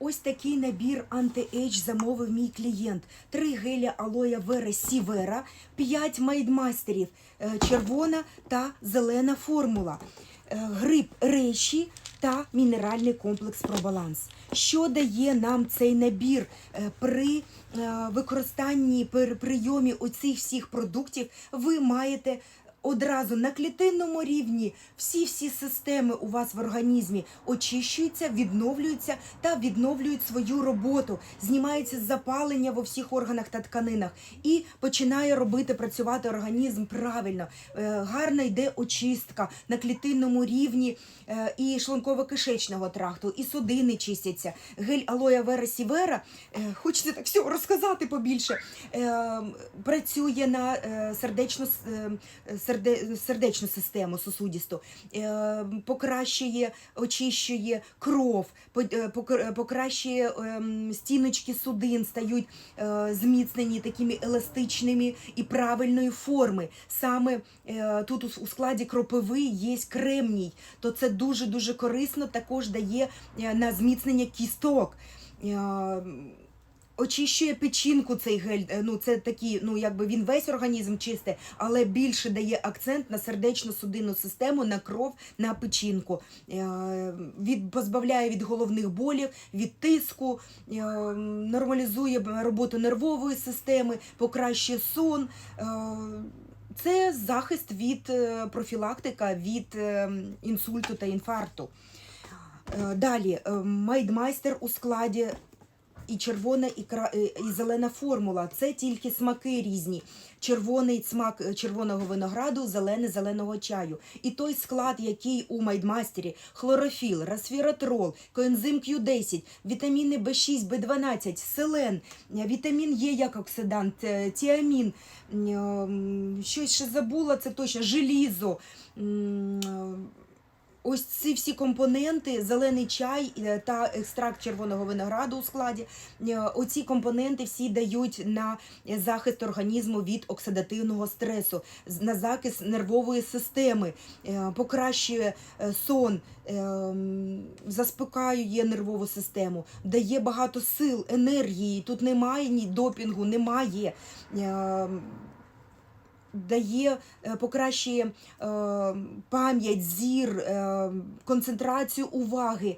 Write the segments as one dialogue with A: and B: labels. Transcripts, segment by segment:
A: Ось такий набір анти-ейдж замовив мій клієнт. Три геля алоя вера сівера, п'ять майдмастерів, е, червона та зелена формула, е, гриб речі та мінеральний комплекс Пробаланс. Що дає нам цей набір Е, при використанні при прийомі оцих всіх продуктів? Ви маєте одразу на клітинному рівні всі всі системи у вас в організмі очищуються, відновлюються та відновлюють свою роботу. Знімається запалення во всіх органах та тканинах і починає робити працювати організм правильно. Е, Гарно йде очистка на клітинному рівні е, і шлунково-кишечного тракту, і судини чистяться. Гель алоя вера сівера, е, хочеться так всього розказати побільше. Працює на сердечно серде, сердечну систему сосудісту, е, покращує, очищує кров, е, покр- покращує ем, стіночки судин, стають е, зміцнені такими еластичними і правильної форми. Саме е, тут у, складі кропиви є кремній, то це дуже дуже корисно. Також дає е, на зміцнення кісток. Очищує печінку цей гель. е, Ну це такі, ну якби він весь організм чистий, але більше дає акцент на сердечно-судинну систему, на кров, на печінку. Е, Від позбавляє від головних болів, від тиску, е, нормалізує роботу нервової системи, покращує сон. Це захист від профілактика від інсульту та інфаркту. Далі майдмайстер у складі і червона, і, кра... е, і зелена формула. Це тільки смаки різні. Червоний смак е, червоного винограду, зелений зеленого чаю. І той склад, який у майдмастері: хлорофіл, расфіратрол, коензим Q10, вітаміни В6, В12, селен, е, вітамін Е як оксидант, тіамін, щось ще забула, це точно желізо. Ось ці всі компоненти, зелений чай е, та екстракт червоного винограду у складі. е, Оці компоненти всі дають на захист організму від оксидативного стресу, на захист нервової системи, е, покращує сон, заспокаює нервову систему, дає багато сил, енергії. Тут немає ні допінгу, немає. Дає, е, покращує е, пам'ять, зір, е, концентрацію уваги.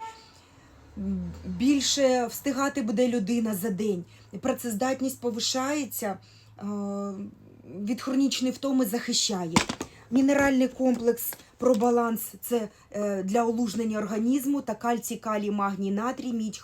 A: Більше встигати буде людина за день. Працездатність повишається, від хронічної втоми захищає. Мінеральний комплекс про баланс це для олужнення організму та кальцій, калій, магній, натрій, мідь,